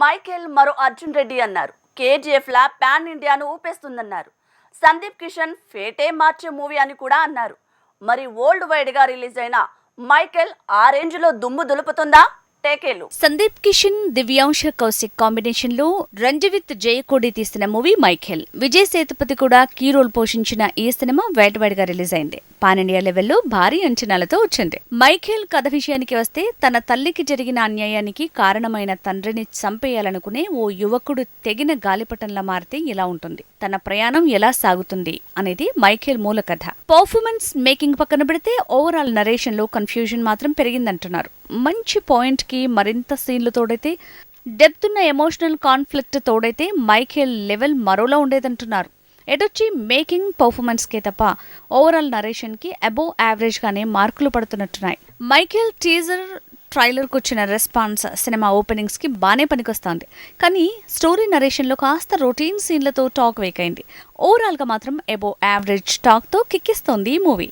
Michael మరో అర్జున్ రెడ్డి అన్నారు. KGF లా pan ఇండియాను ఊపేస్తుందన్నారు. సందీప్ కిషన్ ఫేటే మార్చే మూవీ అని కూడా అన్నారు. మరి వరల్డ్ వైడ్గా రిలీజ్ అయిన మైకేల్ ఆ రేంజ్లో దుమ్ము దులుపుతుందా? టేకేలు. సందీప్ కిషన్ దివ్యాంశ కౌశిక్ కాంబినేషన్లో రంజవిత్ జయకోడి తీసిన మూవీ మైఖేల్. విజయ్ సేతుపతి కూడా కీ రోల్ పోషించిన ఈ సినిమా వేటవాడిగా రిలీజ్ అయింది. పాన్ ఇండియా లెవెల్లో భారీ అంచనాలతో వచ్చింది. మైఖేల్ కథ విషయానికి వస్తే తన తల్లికి జరిగిన అన్యాయానికి కారణమైన తండ్రిని చంపేయాలనుకునే ఓ యువకుడు తెగిన గాలిపటంలా మారితే ఇలా ఉంటుంది? తన ప్రయాణం ఎలా సాగుతుంది? అనేది మైఖేల్ మూల కథ పర్ఫార్మెన్స్ మేకింగ్ పక్కన పెడితే ఓవరాల్ నరేషన్లో కన్ఫ్యూజన్ మాత్రం పెరిగిందంటున్నారు. మంచి పాయింట్కి మరింత సీన్లు తోడైతే డెప్త్ ఉన్న ఎమోషనల్ కాన్ఫ్లిక్ట్ తోడైతే మైఖేల్ లెవెల్ మరోలా ఉండేదంటున్నారు. ఎటొచ్చి మేకింగ్ పర్ఫార్మెన్స్కే తప్ప ఓవరాల్ నరేషన్కి అబోవ్ యావరేజ్గానే మార్కులు పడుతున్నట్టున్నాయి. మైఖేల్ టీజర్ ట్రైలర్కి వచ్చిన రెస్పాన్స్ సినిమా ఓపెనింగ్స్కి బాగానే పనికొస్తోంది. కానీ స్టోరీ నరేషన్లో కాస్త రొటీన్ సీన్లతో టాక్ వేకైంది ఓవరాల్గా మాత్రం అబోవ్ యావరేజ్ టాక్తో కిక్కిస్తోంది ఈ మూవీ